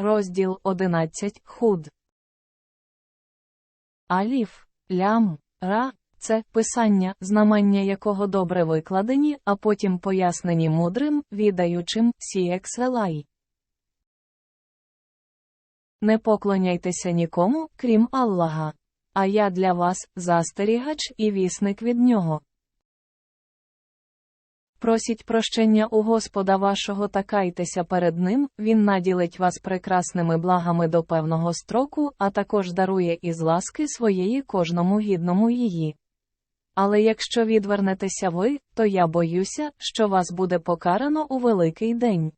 Розділ 11 Худ. Аліф, лям, ра це писання, знамення якого добре викладені, а потім пояснені мудрим, відаючим сіекселай. Не поклоняйтеся нікому, крім Аллаха. А я для вас застерігач і вісник від нього. Просіть прощення у Господа вашого та кайтеся перед ним, він наділить вас прекрасними благами до певного строку, а також дарує із ласки своєї кожному гідному її. Але якщо відвернетеся ви, то я боюся, що вас буде покарано у великий день.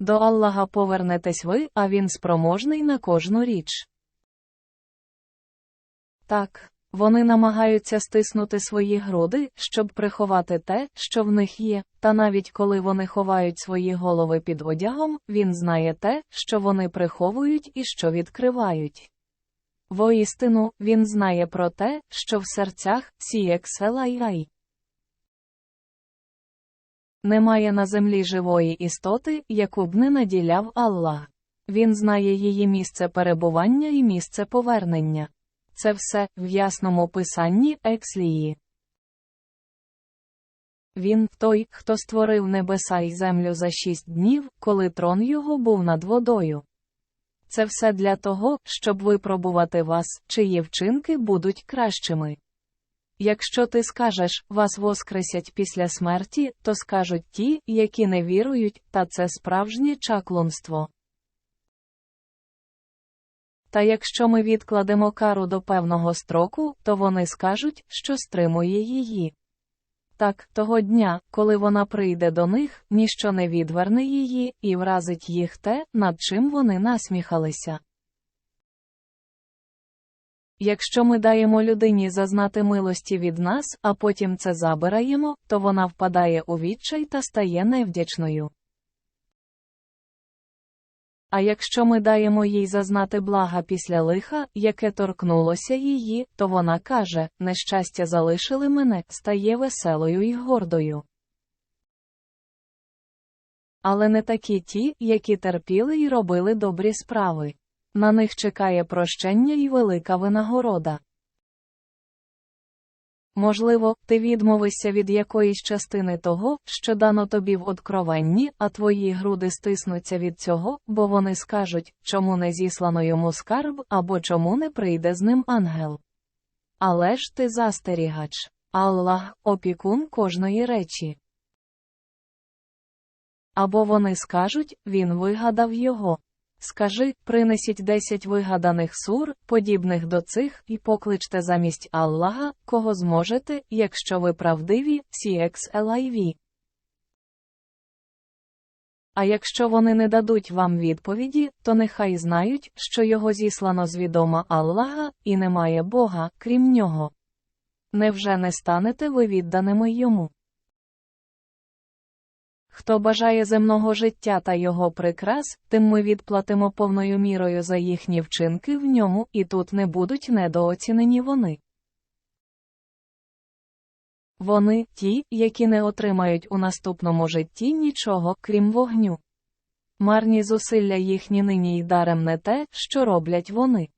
До Аллаха повернетесь ви, а він спроможний на кожну річ. Так, вони намагаються стиснути свої груди, щоб приховати те, що в них є, та навіть коли вони ховають свої голови під одягом, він знає те, що вони приховують і що відкривають. Воістину, він знає про те, що в серцях сієкселайгай. Немає на землі живої істоти, яку б не наділяв Аллах. Він знає її місце перебування і місце повернення. Це все в ясному писанні екслії. Він той, хто створив небеса й землю за шість днів, коли трон його був над водою. Це все для того, щоб випробувати вас, чиї вчинки будуть кращими. Якщо ти скажеш, вас воскресять після смерті, то скажуть ті, які не вірують, та це справжнє чаклунство. Та якщо ми відкладемо кару до певного строку, то вони скажуть, що стримує її. Так, того дня, коли вона прийде до них, ніщо не відверне її, і вразить їх те, над чим вони насміхалися. Якщо ми даємо людині зазнати милості від нас, а потім це забираємо, то вона впадає у відчай та стає невдячною. А якщо ми даємо їй зазнати блага після лиха, яке торкнулося її, то вона каже: нещастя залишили мене, стає веселою і гордою. Але не такі ті, які терпіли і робили добрі справи. На них чекає прощення і велика винагорода. Можливо, ти відмовишся від якоїсь частини того, що дано тобі в откровенні, а твої груди стиснуться від цього, бо вони скажуть, чому не зіслано йому скарб або чому не прийде з ним ангел. Але ж ти застерігач. Аллах, опікун кожної речі. Або вони скажуть, він вигадав його. Скажи, принесіть десять вигаданих сур, подібних до цих, і покличте замість Аллаха, кого зможете, якщо ви правдиві, CXLIV. А якщо вони не дадуть вам відповіді, то нехай знають, що його зіслано з відома Аллаха, і немає Бога, крім нього. Невже не станете ви відданими йому? Хто бажає земного життя та його прикрас, тим ми відплатимо повною мірою за їхні вчинки в ньому, і тут не будуть недооцінені вони. Вони ті, які не отримають у наступному житті нічого, крім вогню. Марні зусилля їхні нині й дарем не те, що роблять вони.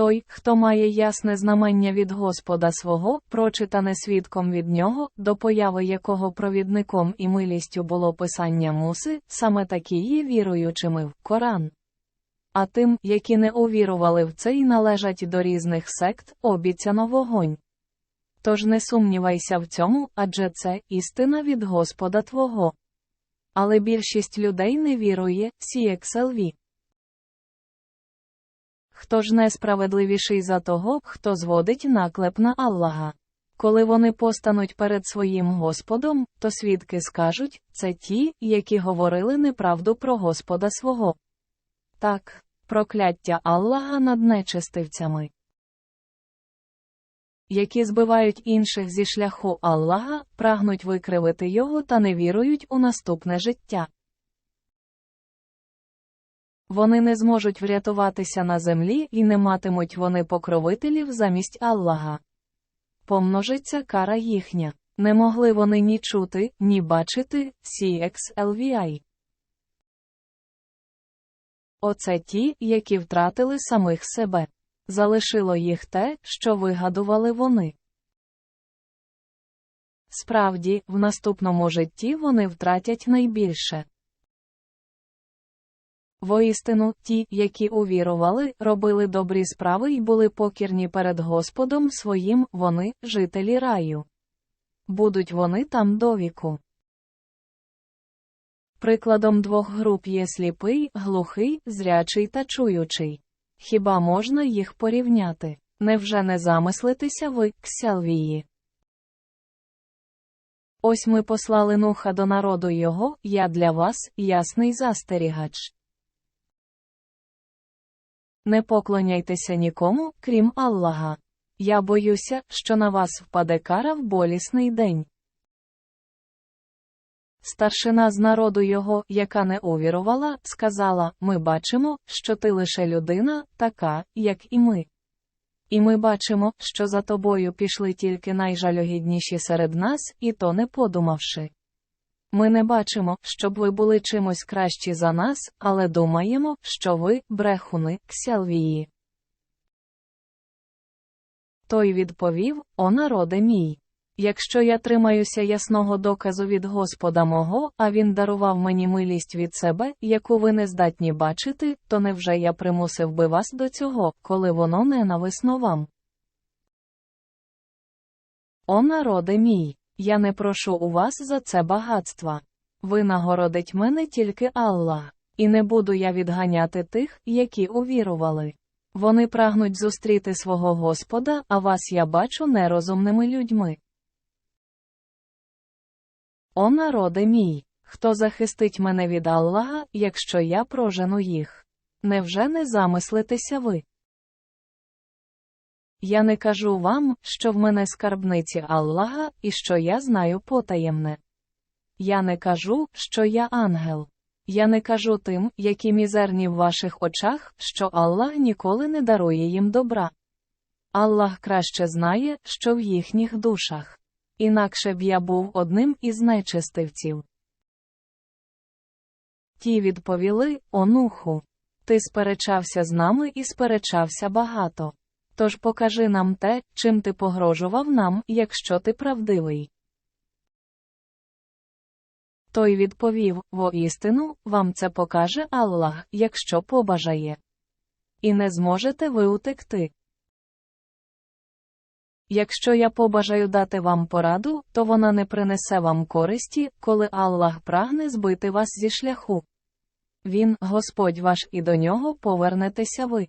Той, хто має ясне знамення від Господа свого, прочитане свідком від нього, до появи якого провідником і милістю було писання муси, саме такі є віруючими в Коран. А тим, які не увірували в це і належать до різних сект, обіцяно вогонь. Тож не сумнівайся в цьому, адже це істина від Господа Твого. Але більшість людей не вірує, сієкселві. Хто ж несправедливіший за того, хто зводить наклеп на Аллаха? Коли вони постануть перед своїм Господом, то свідки скажуть це ті, які говорили неправду про Господа свого. Так, прокляття Аллаха над нечестивцями, які збивають інших зі шляху Аллаха, прагнуть викривити його та не вірують у наступне життя. Вони не зможуть врятуватися на землі і не матимуть вони покровителів замість Аллаха. Помножиться кара їхня. Не могли вони ні чути, ні бачити CXLVI. Оце ті, які втратили самих себе. Залишило їх те, що вигадували вони. Справді, в наступному житті вони втратять найбільше. Воістину, ті, які увірували, робили добрі справи і були покірні перед Господом своїм, вони, жителі раю. Будуть вони там довіку. Прикладом двох груп є сліпий, глухий, зрячий та чуючий. Хіба можна їх порівняти? Невже не замислитися ви, ксялвії? Ось ми послали нуха до народу його, я для вас, ясний застерігач. Не поклоняйтеся нікому, крім Аллаха. Я боюся, що на вас впаде кара в болісний день. Старшина з народу його, яка не увірувала, сказала Ми бачимо, що ти лише людина, така, як і ми. І ми бачимо, що за тобою пішли тільки найжалюгідніші серед нас, і то не подумавши. Ми не бачимо, щоб ви були чимось кращі за нас, але думаємо, що ви, брехуни, ксялвії. Той відповів: О народе мій. Якщо я тримаюся ясного доказу від Господа мого, а він дарував мені милість від себе, яку ви не здатні бачити, то невже я примусив би вас до цього, коли воно ненависно вам? О народе мій, я не прошу у вас за це багатства. Ви нагородить мене тільки Аллах, і не буду я відганяти тих, які увірували. Вони прагнуть зустріти свого Господа, а вас я бачу нерозумними людьми. О народе мій, хто захистить мене від Аллаха, якщо я прожену їх? Невже не замислитеся ви? Я не кажу вам, що в мене скарбниці Аллаха, і що я знаю потаємне. Я не кажу, що я ангел. Я не кажу тим, які мізерні в ваших очах, що Аллах ніколи не дарує їм добра. Аллах краще знає, що в їхніх душах. Інакше б я був одним із нечистивців. Ті відповіли Онуху. Ти сперечався з нами і сперечався багато. Тож покажи нам те, чим ти погрожував нам, якщо ти правдивий. Той відповів воістину, вам це покаже Аллах, якщо побажає. І не зможете ви утекти. Якщо я побажаю дати вам пораду, то вона не принесе вам користі, коли Аллах прагне збити вас зі шляху. Він, Господь ваш, і до нього повернетеся ви.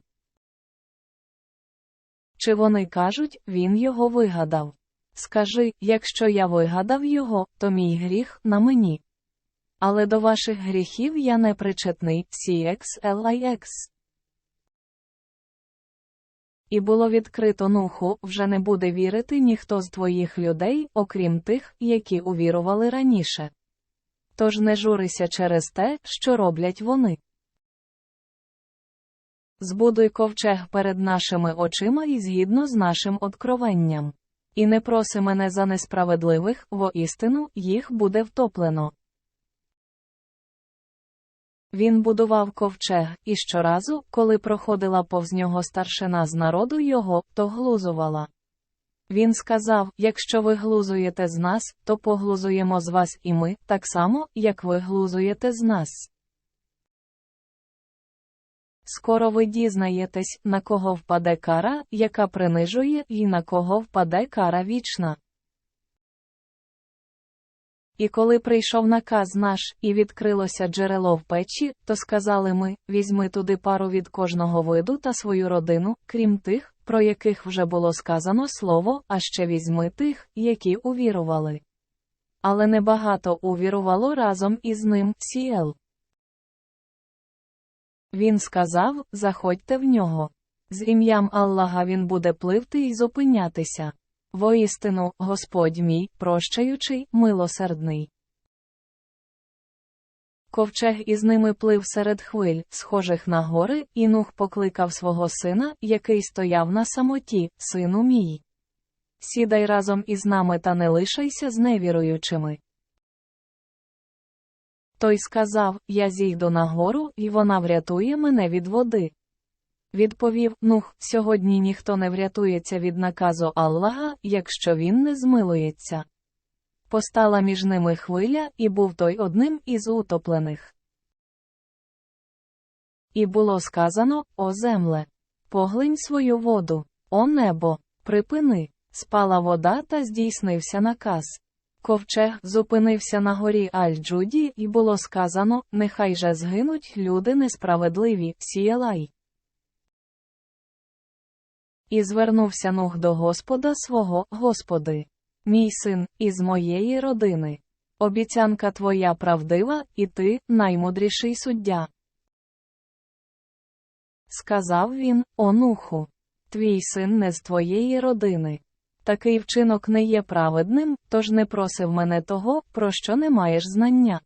Чи вони кажуть, він його вигадав? Скажи, якщо я вигадав його, то мій гріх на мені. Але до ваших гріхів я не причетний, CXLIX. І було відкрито нуху, вже не буде вірити ніхто з твоїх людей, окрім тих, які увірували раніше. Тож не журися через те, що роблять вони. Збудуй ковчег перед нашими очима і згідно з нашим откровенням. І не проси мене за несправедливих, воістину їх буде втоплено. Він будував ковчег, і щоразу, коли проходила повз нього старшина з народу його, то глузувала. Він сказав: Якщо ви глузуєте з нас, то поглузуємо з вас і ми, так само, як ви глузуєте з нас. Скоро ви дізнаєтесь, на кого впаде кара, яка принижує, і на кого впаде кара вічна. І коли прийшов наказ наш, і відкрилося джерело в печі, то сказали ми візьми туди пару від кожного виду та свою родину, крім тих, про яких вже було сказано слово, а ще візьми тих, які увірували. Але небагато увірувало разом із ним Сіел. Він сказав Заходьте в нього. З ім'ям Аллаха він буде пливти і зупинятися. Воістину, Господь мій, прощаючий, милосердний. Ковчег із ними плив серед хвиль, схожих на гори, і Нух покликав свого сина, який стояв на самоті, сину мій. сідай разом із нами та не лишайся з невіруючими. Той сказав, я зійду на гору, і вона врятує мене від води. Відповів Нух, сьогодні ніхто не врятується від наказу Аллаха, якщо він не змилується. Постала між ними хвиля, і був той одним із утоплених. І було сказано, о земле, поглинь свою воду, о небо, припини, спала вода та здійснився наказ. Ковчег зупинився на горі Аль-Джуді, і було сказано, нехай же згинуть люди несправедливі, сіялай. І звернувся Нух до Господа свого, Господи, мій син, із моєї родини. Обіцянка твоя правдива, і ти, наймудріший суддя. Сказав він, онуху, твій син не з твоєї родини. Такий вчинок не є праведним, тож не просив мене того, про що не маєш знання.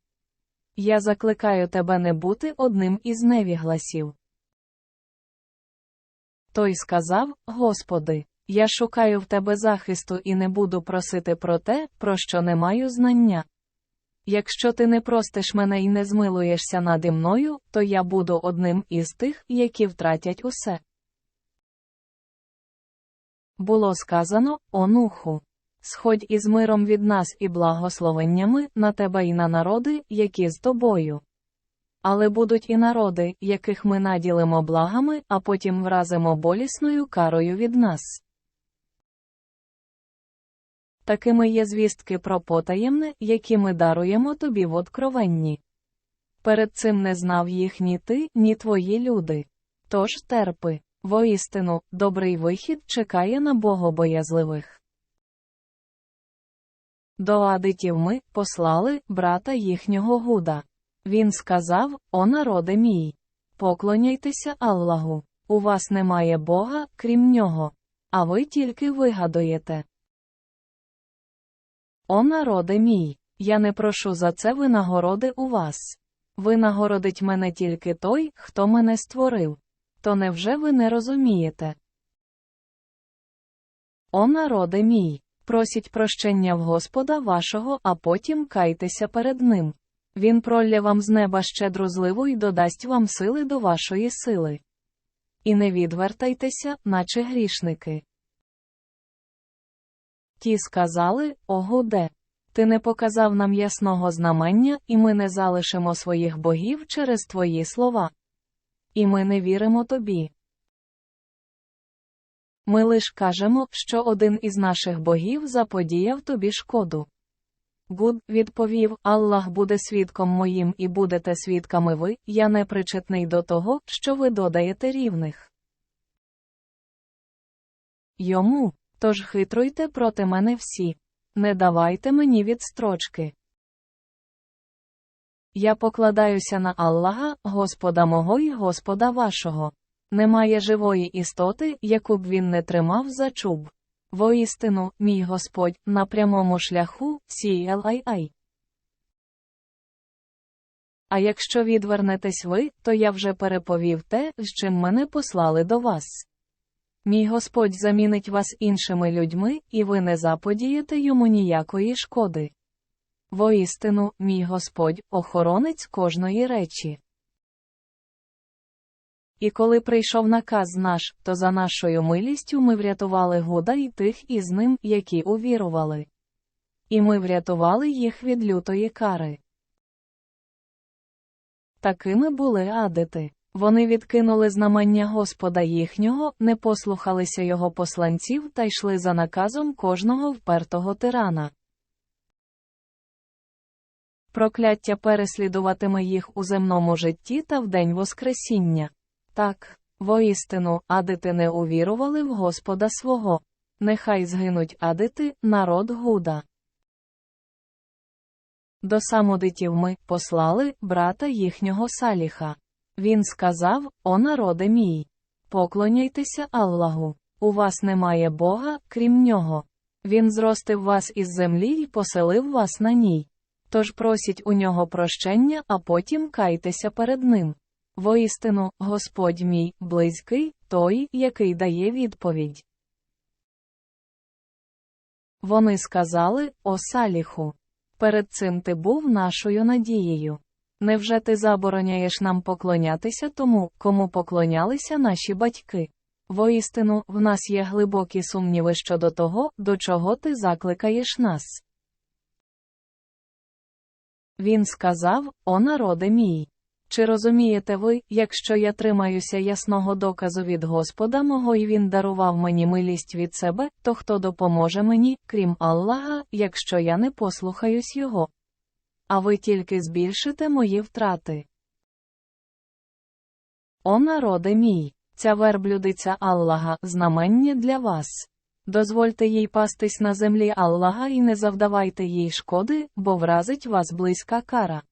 Я закликаю тебе не бути одним із невігласів. Той сказав, Господи, я шукаю в тебе захисту і не буду просити про те, про що не маю знання. Якщо ти не простиш мене і не змилуєшся наді мною, то я буду одним із тих, які втратять усе. Було сказано, онуху. Сходь із миром від нас і благословеннями на тебе і на народи, які з тобою. Але будуть і народи, яких ми наділимо благами, а потім вразимо болісною карою від нас. Такими є звістки про потаємне, які ми даруємо тобі в откровенні. Перед цим не знав їх ні ти, ні твої люди. Тож терпи, воістину, добрий вихід чекає на богобоязливих. До адитів ми послали брата їхнього Гуда. Він сказав: О народе мій, поклоняйтеся Аллаху. У вас немає Бога, крім нього, а ви тільки вигадуєте. О народе мій, я не прошу за це винагороди у вас. Винагородить мене тільки той, хто мене створив. То невже ви не розумієте? О народе мій, просіть прощення в Господа вашого, а потім кайтеся перед ним. Він пролє вам з неба щедру зливу і додасть вам сили до вашої сили. І не відвертайтеся, наче грішники. Ті сказали, Огуде, ти не показав нам ясного знамення, і ми не залишимо своїх богів через твої слова. І ми не віримо тобі. Ми лиш кажемо, що один із наших богів заподіяв тобі шкоду. Гуд відповів: Аллах буде свідком моїм і будете свідками ви, я не причетний до того, що ви додаєте рівних. Йому, тож хитруйте проти мене всі, не давайте мені відстрочки. Я покладаюся на Аллаха, Господа мого і Господа вашого. Немає живої істоти, яку б він не тримав за чуб. Воістину, мій Господь, на прямому шляху, сіял-ай-ай. А якщо відвернетесь ви, то я вже переповів те, з чим мене послали до вас. Мій Господь замінить вас іншими людьми, і ви не заподієте йому ніякої шкоди. Воістину, мій Господь, охоронець кожної речі. І коли прийшов наказ наш, то за нашою милістю ми врятували Гуда і тих із ним, які увірували. І ми врятували їх від лютої кари. Такими були адити. Вони відкинули знамення Господа їхнього, не послухалися його посланців та йшли за наказом кожного впертого тирана. Прокляття переслідуватиме їх у земному житті та в день Воскресіння. Так, воістину, адити не увірували в Господа свого. Нехай згинуть адити, народ Гуда. До самодитів ми послали брата їхнього Саліха. Він сказав: О народе мій, поклоняйтеся Аллаху. У вас немає Бога, крім нього. Він зростив вас із землі і поселив вас на ній. Тож просіть у нього прощення, а потім кайтеся перед ним. Воістину, Господь мій, близький, той, який дає відповідь. Вони сказали, о Саліху. Перед цим ти був нашою надією. Невже ти забороняєш нам поклонятися тому, кому поклонялися наші батьки? Воістину, в нас є глибокі сумніви щодо того, до чого ти закликаєш нас. Він сказав, О народе мій. Чи розумієте ви, якщо я тримаюся ясного доказу від Господа мого і він дарував мені милість від себе, то хто допоможе мені, крім Аллаха, якщо я не послухаюсь Його? А ви тільки збільшите мої втрати. О народе мій, ця верблюдиця Аллаха знамення для вас. Дозвольте їй пастись на землі Аллаха і не завдавайте їй шкоди, бо вразить вас близька кара.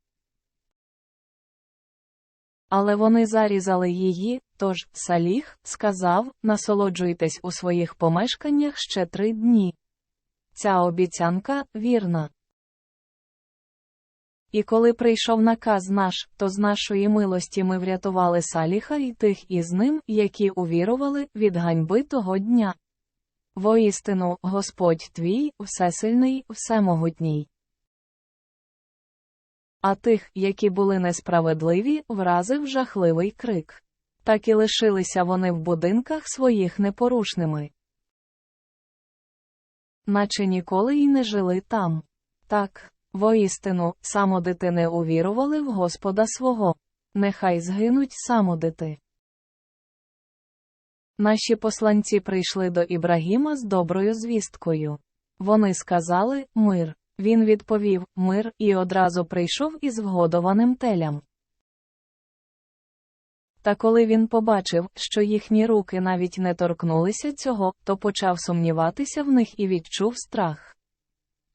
Але вони зарізали її, тож Саліх сказав насолоджуйтесь у своїх помешканнях ще три дні. Ця обіцянка вірна. І коли прийшов наказ наш, то з нашої милості ми врятували Саліха і тих із ним, які увірували від ганьби того дня. Воістину, Господь твій, всесильний, всемогутній. А тих, які були несправедливі, вразив жахливий крик. Так і лишилися вони в будинках своїх непорушними. Наче ніколи й не жили там. Так, воістину, самодити не увірували в Господа свого. Нехай згинуть самодити. Наші посланці прийшли до Ібрагіма з доброю звісткою. Вони сказали мир. Він відповів мир і одразу прийшов із вгодованим телям. Та коли він побачив, що їхні руки навіть не торкнулися цього, то почав сумніватися в них і відчув страх.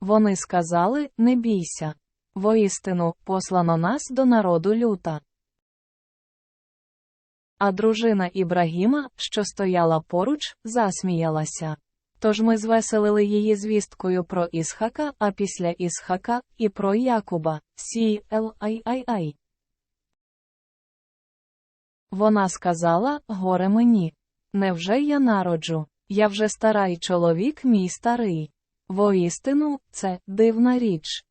Вони сказали Не бійся. Воістину, послано нас до народу люта. А дружина Ібрагіма, що стояла поруч, засміялася. Тож ми звеселили її звісткою про Ісхака, а після Ісхака і про Якуба, Сі Ай. Вона сказала, горе мені. Невже я народжу? Я вже старий чоловік, мій старий. Воістину, це дивна річ.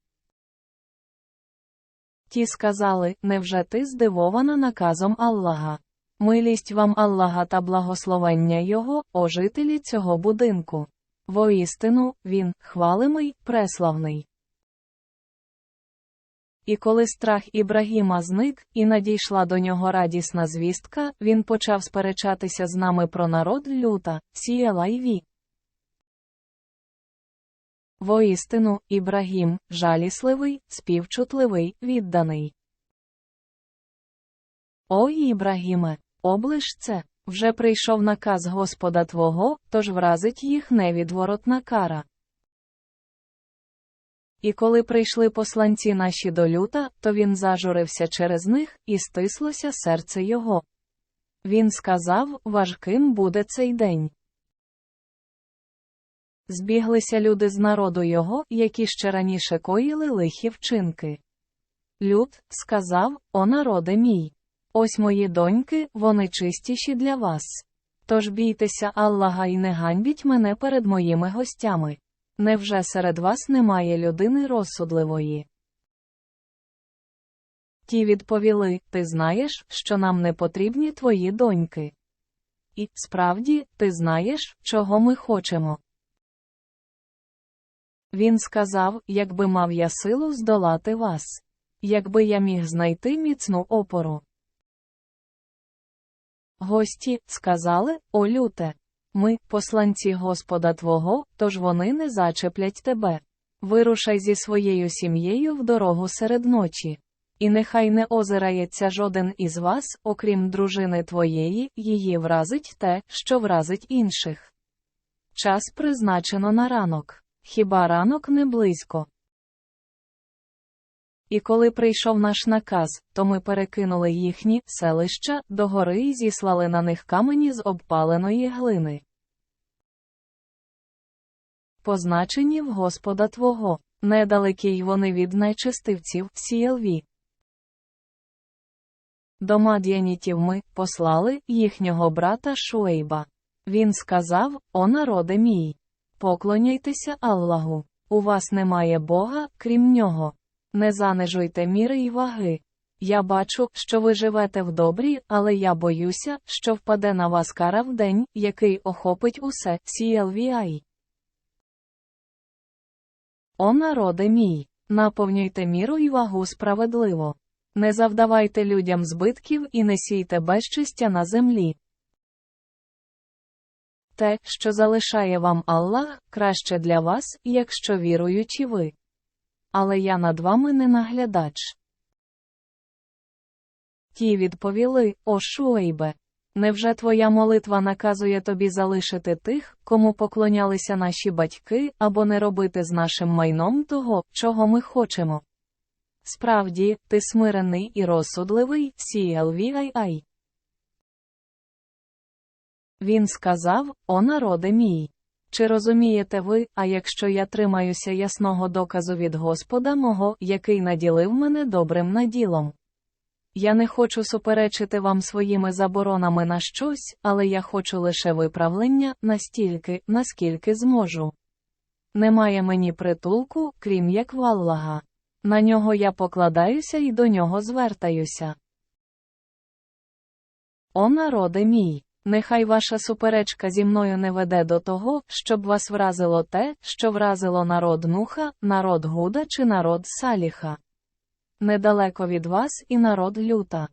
Ті сказали, невже ти здивована наказом Аллаха? Милість вам Аллаха та благословення Його, о жителі цього будинку. Воістину, він, хвалимий, преславний. І коли страх Ібрагіма зник, і надійшла до нього радісна звістка, він почав сперечатися з нами про народ люта, сіяла й ві. Воістину, Ібрагім, жалісливий, співчутливий, відданий. О Ібрагіме, облиш це, вже прийшов наказ Господа Твого, тож вразить їх невідворотна кара. І коли прийшли посланці наші до люта, то він зажурився через них, і стислося серце його. Він сказав, важким буде цей день. Збіглися люди з народу його, які ще раніше коїли лихі вчинки. Люд сказав, О народе мій. Ось мої доньки, вони чистіші для вас. Тож бійтеся Аллаха і не ганьбіть мене перед моїми гостями. Невже серед вас немає людини розсудливої? Ті відповіли Ти знаєш, що нам не потрібні твої доньки. І, справді, ти знаєш, чого ми хочемо. Він сказав, якби мав я силу здолати вас, якби я міг знайти міцну опору. Гості сказали, о люте, ми, посланці Господа Твого, тож вони не зачеплять тебе. Вирушай зі своєю сім'єю в дорогу серед ночі. І нехай не озирається жоден із вас, окрім дружини твоєї, її вразить те, що вразить інших. Час призначено на ранок. Хіба ранок не близько? І коли прийшов наш наказ, то ми перекинули їхні селища до гори і зіслали на них камені з обпаленої глини. Позначені в Господа Твого, недалекі й вони від нечистивців сіялві. До мад'янітів ми послали їхнього брата Шуейба. Він сказав: О народе мій! поклоняйтеся Аллаху. У вас немає Бога, крім нього. Не занижуйте міри й ваги. Я бачу, що ви живете в добрі, але я боюся, що впаде на вас кара в день, який охопить усе, CLVI. О народе мій, наповнюйте міру й вагу справедливо. Не завдавайте людям збитків і не сійте безчистя на землі. Те, що залишає вам Аллах, краще для вас, якщо віруючі ви. Але я над вами не наглядач. Ті відповіли, о Шуейбе. Невже твоя молитва наказує тобі залишити тих, кому поклонялися наші батьки, або не робити з нашим майном того, чого ми хочемо? Справді, ти смирений і розсудливий, CLVII. Він сказав, о народе мій. Чи розумієте ви, а якщо я тримаюся ясного доказу від Господа мого, який наділив мене добрим наділом? Я не хочу суперечити вам своїми заборонами на щось, але я хочу лише виправлення настільки, наскільки зможу. Немає мені притулку, крім як в Аллага. На нього я покладаюся і до нього звертаюся. О народе мій! Нехай ваша суперечка зі мною не веде до того, щоб вас вразило те, що вразило народ Нуха, народ Гуда чи народ Саліха. Недалеко від вас і народ люта.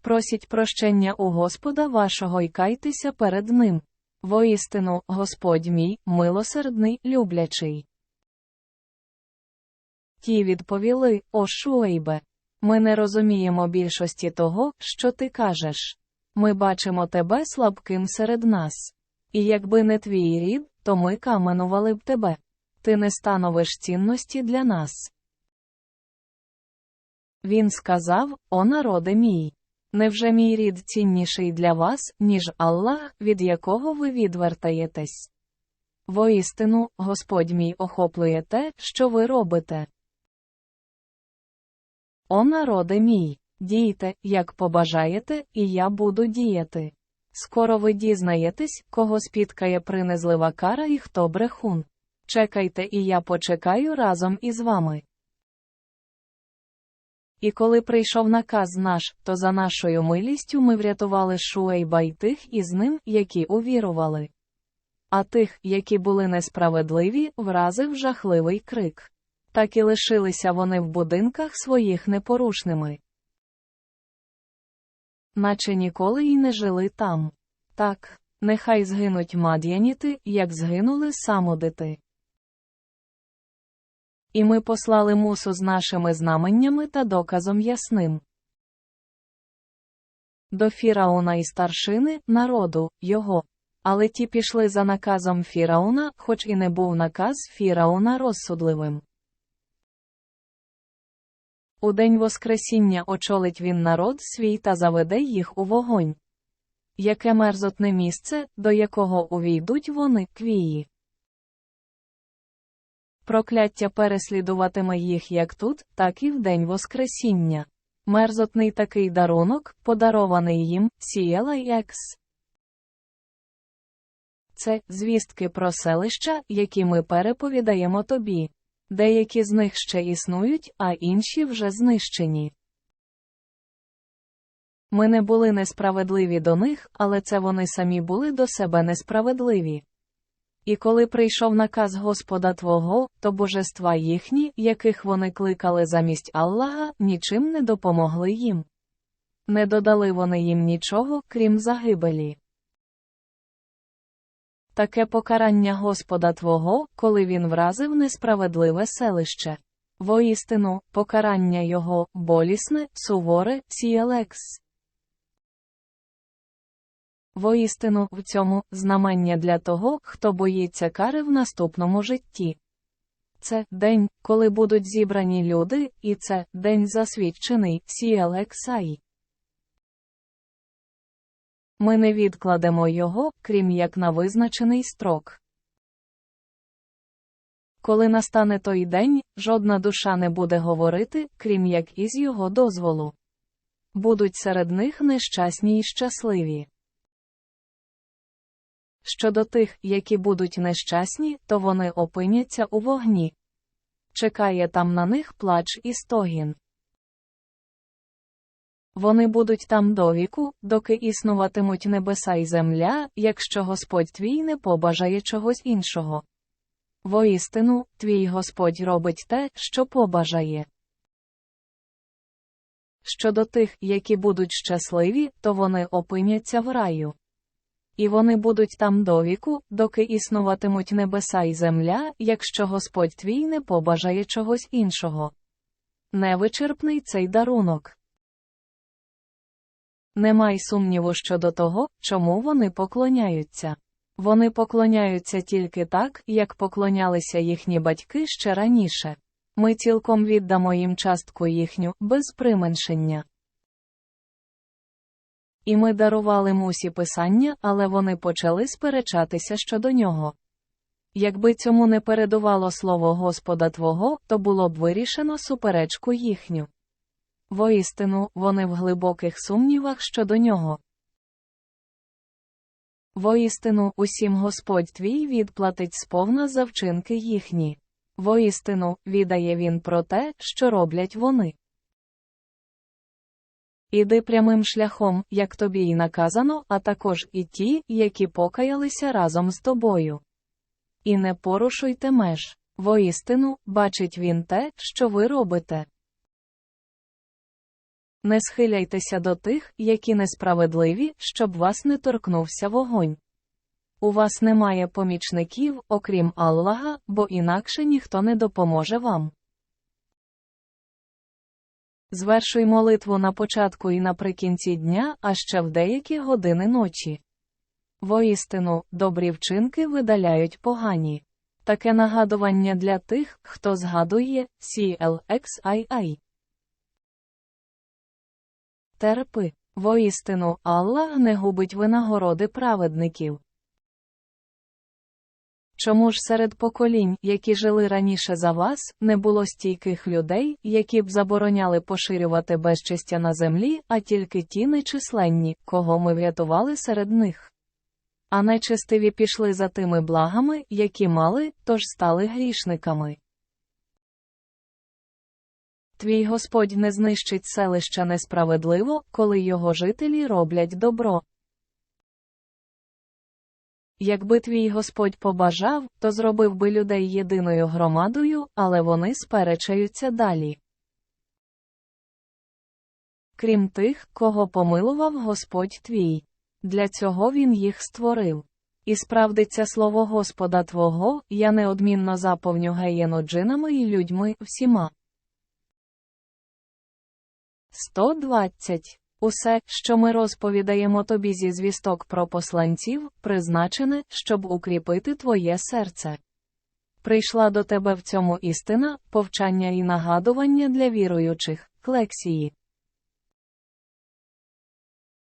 Просіть прощення у Господа вашого і кайтеся перед ним. Воістину, Господь мій, милосердний, люблячий. Ті відповіли, о Шуейбе. Ми не розуміємо більшості того, що ти кажеш. Ми бачимо тебе слабким серед нас. І якби не твій рід, то ми каменували б тебе. Ти не становиш цінності для нас. Він сказав, о народе мій. Невже мій рід цінніший для вас, ніж Аллах, від якого ви відвертаєтесь? Воістину, Господь мій охоплює те, що ви робите. О народе мій, дійте, як побажаєте, і я буду діяти. Скоро ви дізнаєтесь, кого спіткає принизлива кара і хто брехун. Чекайте, і я почекаю разом із вами. І коли прийшов наказ наш, то за нашою милістю ми врятували Шуейба й тих із ним, які увірували. А тих, які були несправедливі, вразив жахливий крик. Так і лишилися вони в будинках своїх непорушними. Наче ніколи й не жили там. Так, нехай згинуть мад'яніти, як згинули самодити. І ми послали мусу з нашими знаменнями та доказом ясним. До Фірауна і старшини, народу, його. Але ті пішли за наказом Фірауна, хоч і не був наказ Фірауна розсудливим. У день Воскресіння очолить він народ свій та заведе їх у вогонь. Яке мерзотне місце, до якого увійдуть вони квії. Прокляття переслідуватиме їх як тут, так і в день Воскресіння. Мерзотний такий дарунок, подарований їм, сіяла екс. Це звістки про селища, які ми переповідаємо тобі. Деякі з них ще існують, а інші вже знищені. Ми не були несправедливі до них, але це вони самі були до себе несправедливі. І коли прийшов наказ Господа Твого, то божества їхні, яких вони кликали замість Аллаха, нічим не допомогли їм. Не додали вони їм нічого, крім загибелі. Таке покарання Господа Твого, коли він вразив несправедливе селище. Воістину, покарання його, болісне, суворе, сієлекс. Воістину, в цьому знамення для того, хто боїться кари в наступному житті. Це день, коли будуть зібрані люди, і це день засвідчений CLXI. Ми не відкладемо його, крім як на визначений строк. Коли настане той день, жодна душа не буде говорити, крім як із його дозволу. Будуть серед них нещасні й щасливі. Щодо тих, які будуть нещасні, то вони опиняться у вогні. Чекає там на них плач і стогін. Вони будуть там довіку, доки існуватимуть небеса і земля, якщо Господь твій не побажає чогось іншого. Воістину, твій Господь робить те, що побажає. Щодо тих, які будуть щасливі, то вони опиняться в раю. І вони будуть там довіку, доки існуватимуть небеса і земля, якщо Господь твій не побажає чогось іншого. Невичерпний цей дарунок. Немай сумніву щодо того, чому вони поклоняються. Вони поклоняються тільки так, як поклонялися їхні батьки ще раніше. Ми цілком віддамо їм частку їхню, без применшення. І ми дарували мусі писання, але вони почали сперечатися щодо нього. Якби цьому не передувало слово Господа Твого, то було б вирішено суперечку їхню. Воістину, вони в глибоких сумнівах щодо нього. Воістину, усім Господь твій відплатить сповна за вчинки їхні. Воістину, відає він про те, що роблять вони. Іди прямим шляхом, як тобі й наказано, а також і ті, які покаялися разом з тобою. І не порушуйте меж. Воістину, бачить він те, що ви робите. Не схиляйтеся до тих, які несправедливі, щоб вас не торкнувся вогонь. У вас немає помічників, окрім Аллаха, бо інакше ніхто не допоможе вам. Звершуй молитву на початку і наприкінці дня, а ще в деякі години ночі. Воістину, добрі вчинки видаляють погані. Таке нагадування для тих, хто згадує CLXII. Терпи. Воістину, Аллах не губить винагороди праведників. Чому ж серед поколінь, які жили раніше за вас, не було стійких людей, які б забороняли поширювати безчестя на землі, а тільки ті нечисленні, кого ми врятували серед них? А нечестиві пішли за тими благами, які мали, тож стали грішниками. Твій Господь не знищить селища несправедливо, коли його жителі роблять добро. Якби твій Господь побажав, то зробив би людей єдиною громадою, але вони сперечаються далі. Крім тих, кого помилував Господь твій. Для цього він їх створив. І справдиться слово Господа Твого, я неодмінно заповню геєну джинами і людьми всіма. 120. Усе, що ми розповідаємо тобі зі звісток про посланців, призначене, щоб укріпити твоє серце. Прийшла до тебе в цьому істина, повчання і нагадування для віруючих, клексії.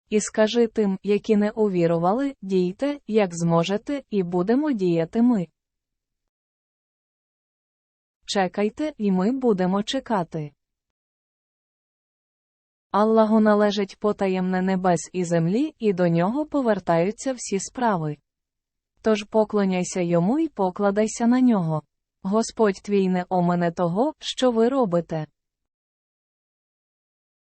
І скажи тим, які не увірували, дійте, як зможете, і будемо діяти ми. Чекайте, і ми будемо чекати. Аллаху належить потаємне небес і землі, і до нього повертаються всі справи. Тож поклоняйся йому і покладайся на нього. Господь твій не омене того, що ви робите.